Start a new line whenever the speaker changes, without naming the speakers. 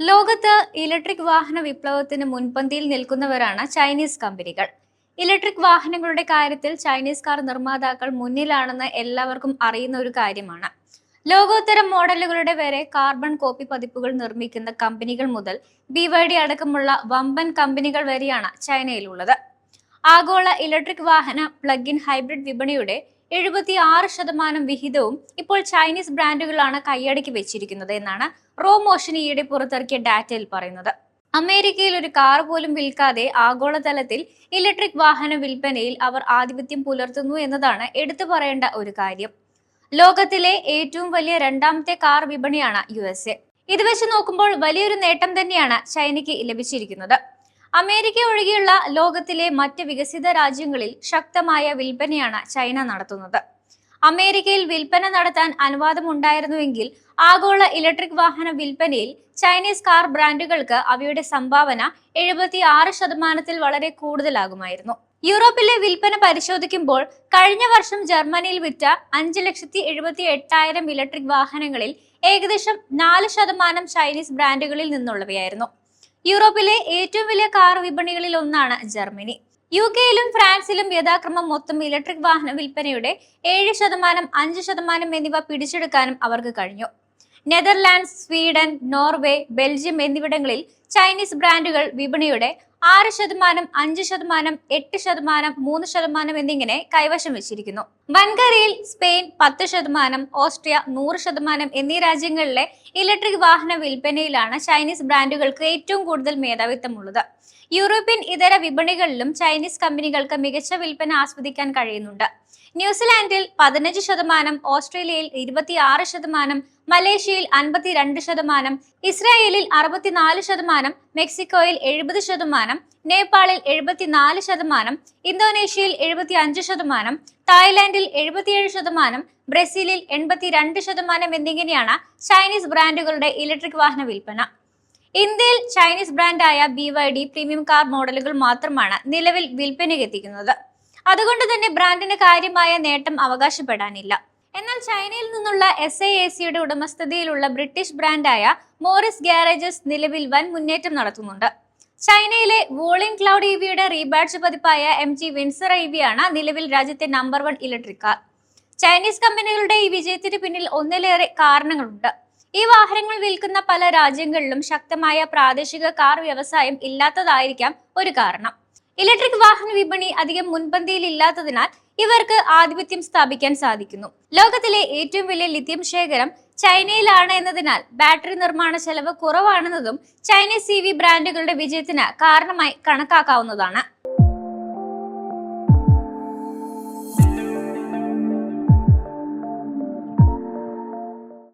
ലോകത്ത് ഇലക്ട്രിക് വാഹന വിപ്ലവത്തിന് മുൻപന്തിയിൽ നിൽക്കുന്നവരാണ് ചൈനീസ് കമ്പനികൾ. ഇലക്ട്രിക് വാഹനങ്ങളുടെ കാര്യത്തിൽ ചൈനീസ് കാർ നിർമ്മാതാക്കൾ മുന്നിലാണെന്ന് എല്ലാവർക്കും അറിയുന്ന ഒരു കാര്യമാണ്. ലോകോത്തര മോഡലുകളുടെ വരെ കാർബൺ കോപ്പി പതിപ്പുകൾ നിർമ്മിക്കുന്ന കമ്പനികൾ മുതൽ ബി അടക്കമുള്ള വമ്പൻ കമ്പനികൾ വരെയാണ് ചൈനയിലുള്ളത്. ആഗോള ഇലക്ട്രിക് വാഹന പ്ലഗ് ഇൻ ഹൈബ്രിഡ് വിപണിയുടെ എഴുപത്തി ആറ് ശതമാനം വിഹിതവും ഇപ്പോൾ ചൈനീസ് ബ്രാൻഡുകളാണ് കൈയടക്കി വെച്ചിരിക്കുന്നത് എന്നാണ് റോ മോഷൻ ഈയിടെ പുറത്തിറക്കിയ ഡാറ്റയിൽ പറയുന്നത്. അമേരിക്കയിൽ ഒരു കാർ പോലും വിൽക്കാതെ ആഗോളതലത്തിൽ ഇലക്ട്രിക് വാഹന വിൽപ്പനയിൽ അവർ ആധിപത്യം പുലർത്തുന്നു എന്നതാണ് എടുത്തു പറയേണ്ട ഒരു കാര്യം. ലോകത്തിലെ ഏറ്റവും വലിയ രണ്ടാമത്തെ കാർ വിപണിയാണ് യു എസ് എ. ഇത് വെച്ച് നോക്കുമ്പോൾ വലിയൊരു നേട്ടം തന്നെയാണ് ചൈനയ്ക്ക് ലഭിച്ചിരിക്കുന്നത്. അമേരിക്ക ഒഴികെയുള്ള ലോകത്തിലെ മറ്റ് വികസിത രാജ്യങ്ങളിൽ ശക്തമായ വിൽപ്പനയാണ് ചൈന നടത്തുന്നത്. അമേരിക്കയിൽ വിൽപ്പന നടത്താൻ അനുവാദമുണ്ടായിരുന്നുവെങ്കിൽ ആഗോള ഇലക്ട്രിക് വാഹന വിൽപ്പനയിൽ ചൈനീസ് കാർ ബ്രാൻഡുകൾക്ക് അവയുടെ സംഭാവന എഴുപത്തി ആറ് ശതമാനത്തിൽ വളരെ കൂടുതലാകുമായിരുന്നു. യൂറോപ്പിലെ വിൽപ്പന പരിശോധിക്കുമ്പോൾ കഴിഞ്ഞ വർഷം ജർമ്മനിയിൽ വിറ്റ അഞ്ച് ലക്ഷത്തി എഴുപത്തി എട്ടായിരം ഇലക്ട്രിക് വാഹനങ്ങളിൽ ഏകദേശം നാല് ശതമാനം ചൈനീസ് ബ്രാൻഡുകളിൽ നിന്നുള്ളവയായിരുന്നു. യൂറോപ്പിലെ ഏറ്റവും വലിയ കാർ വിപണികളിൽ ഒന്നാണ് ജർമ്മനി. യു കെയിലും ഫ്രാൻസിലും യഥാക്രമം മൊത്തം ഇലക്ട്രിക് വാഹന വിൽപ്പനയുടെ ഏഴ് ശതമാനം അഞ്ച് ശതമാനം എന്നിവ പിടിച്ചെടുക്കാനും അവർക്ക് കഴിഞ്ഞു. നെതർലാൻഡ്സ് സ്വീഡൻ നോർവേ ബെൽജിയം എന്നിവിടങ്ങളിൽ ചൈനീസ് ബ്രാൻഡുകൾ വിപണിയുടെ ആറ് ശതമാനം അഞ്ച് ശതമാനം എട്ട് ശതമാനം മൂന്ന് ശതമാനം എന്നിങ്ങനെ കൈവശം വെച്ചിരിക്കുന്നു. വൻകരയിൽ സ്പെയിൻ പത്ത് ശതമാനം ഓസ്ട്രിയ നൂറ് ശതമാനം എന്നീ രാജ്യങ്ങളിലെ ഇലക്ട്രിക് വാഹന വിൽപ്പനയിലാണ് ചൈനീസ് ബ്രാൻഡുകൾക്ക് ഏറ്റവും കൂടുതൽ മേധാവിത്വമുള്ളത്. യൂറോപ്യൻ ഇതര വിപണികളിലും ചൈനീസ് കമ്പനികൾക്ക് മികച്ച വിൽപ്പന ആസ്വദിക്കാൻ കഴിയുന്നുണ്ട്. ന്യൂസിലാൻഡിൽ പതിനഞ്ച് ശതമാനം ഓസ്ട്രേലിയയിൽ ഇരുപത്തിയാറ് ശതമാനം മലേഷ്യയിൽ അൻപത്തിരണ്ട് ശതമാനം ഇസ്രായേലിൽ അറുപത്തിനാല് ശതമാനം മെക്സിക്കോയിൽ എഴുപത് ശതമാനം നേപ്പാളിൽ എഴുപത്തിനാല് ശതമാനം ഇന്തോനേഷ്യയിൽ എഴുപത്തി അഞ്ച് ശതമാനം തായ്ലാന്റിൽ എഴുപത്തിയേഴ് ശതമാനം ബ്രസീലിൽ എൺപത്തിരണ്ട് ശതമാനം എന്നിങ്ങനെയാണ് ചൈനീസ് ബ്രാൻഡുകളുടെ ഇലക്ട്രിക് വാഹന വിൽപ്പന. ഇന്ത്യയിൽ Chinese ബ്രാൻഡായ B Y D premium car മോഡലുകൾ മാത്രമാണ് നിലവിൽ വിൽപ്പനയ്ക്കെത്തിക്കുന്നത് അതുകൊണ്ട് തന്നെ ബ്രാൻഡിന് കാര്യമായ നേട്ടം അവകാശപ്പെടാനില്ല. എന്നാൽ ചൈനയിൽ നിന്നുള്ള എസ് ഐ എ സിയുടെ ഉടമസ്ഥതയിലുള്ള ബ്രിട്ടീഷ് ബ്രാൻഡായ മോറിസ് ഗ്യാരേജസ് നിലവിൽ വൻ മുന്നേറ്റം നടത്തുന്നുണ്ട്. ചൈനയിലെ വോളിംഗ് ക്ലൗഡ് ഇ വിയുടെ റീബാഡ്ജ് പതിപ്പായ എം ജി വിൻസർ ഇ വിയാണ് നിലവിൽ രാജ്യത്തെ number one electric car Chinese കമ്പനികളുടെ ഈ വിജയത്തിന് പിന്നിൽ ഒന്നിലേറെ കാരണങ്ങളുണ്ട്. ഈ വാഹനങ്ങൾ വിൽക്കുന്ന പല രാജ്യങ്ങളിലും ശക്തമായ പ്രാദേശിക കാർ വ്യവസായം ഇല്ലാത്തതായിരിക്കാം ഒരു കാരണം. ഇലക്ട്രിക് വാഹന വിപണി അധികം മുൻപന്തിയിൽ ഇല്ലാത്തതിനാൽ ഇവർക്ക് ആധിപത്യം സ്ഥാപിക്കാൻ സാധിക്കുന്നു. ലോകത്തിലെ ഏറ്റവും വലിയ ലിഥിയം ശേഖരം ചൈനയിലാണ് എന്നതിനാൽ ബാറ്ററി നിർമ്മാണ ചെലവ് കുറവാണെന്നതും ചൈനീസ് സി ബ്രാൻഡുകളുടെ വിജയത്തിന് കാരണമായി കണക്കാക്കാവുന്നതാണ്.